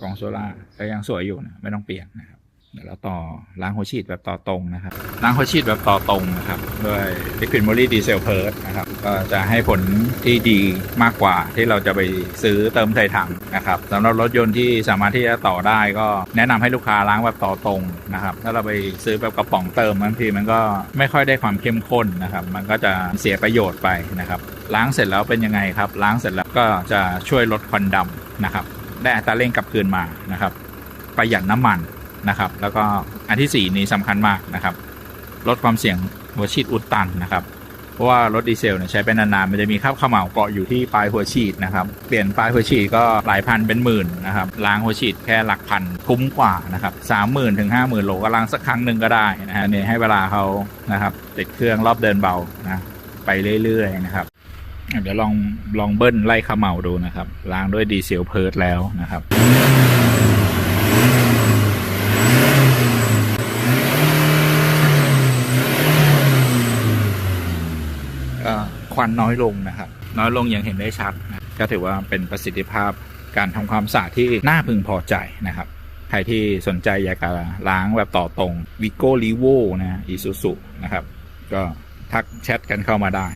กล่องโซล่าก็ยังสวยอยู่นะไม่ต้องเปลี่ยนนะครับเดี๋ยวเราต่อล้างหัวฉีดแบบต่อตรงนะครับล้างหัวฉีดแบบต่อตรงนะครับด้วย Liquid Moly Diesel p e r นะครับก็จะให้ผลที่ดีมากกว่าที่เราจะไปซื้อเติมใส่ถังนะครับสำหรับรถยนต์ที่สามารถที่จะต่อได้ก็แนะนำให้ลูกค้าล้างแบบต่อตรงนะครับถ้าเราไปซื้อแบบกระป๋องเติมบางทีมันก็ไม่ค่อยได้ความเข้มข้นนะครับมันก็จะเสียประโยชน์ไปนะครับล้างเสร็จแล้วเป็นยังไงครับล้างเสร็จแล้วก็จะช่วยลดควันดำนะครับ ได้อัตราเร่งกลับคืนมานะครับ ประหยัดน้ำมันนะครับ แล้วก็อันที่สี่นี้สำคัญมากนะครับ ลดความเสี่ยงหัวฉีดอุดตันนะครับ เพราะว่ารถดีเซลเนี่ยใช้ไปนานๆมันจะมีคราบเขม่าเกาะอยู่ที่ปลายหัวฉีดนะครับ เปลี่ยนปลายหัวฉีดก็หลายพันเป็นหมื่นนะครับ ล้างหัวฉีดแค่หลักพันคุ้มกว่านะครับสามหมื่นถึงห้าหมื่นโลก็ล้างสักครั้งหนึ่งก็ได้นะฮะเนี่ยให้เวลาเขานะครับติดเครื่องรอบเดินเบานะไปเรื่อยๆนะครับ เดี๋ยวลองลองเบิ้ลไล่เขม่าดูนะครับ ล้างด้วยดีเซลเพิร์ดแล้วนะครับก็ควันน้อยลงนะครับ น้อยลงอย่างเห็นได้ชัดนะก็ถือว่าเป็นประสิทธิภาพการทำความสะอาดที่น่าพึงพอใจนะครับ ใครที่สนใจอยากจะล้างแบบต่อตรงวิโก้ลีโวนะอีซูซุนะครับ ก็ทักแชทกันเข้ามาได้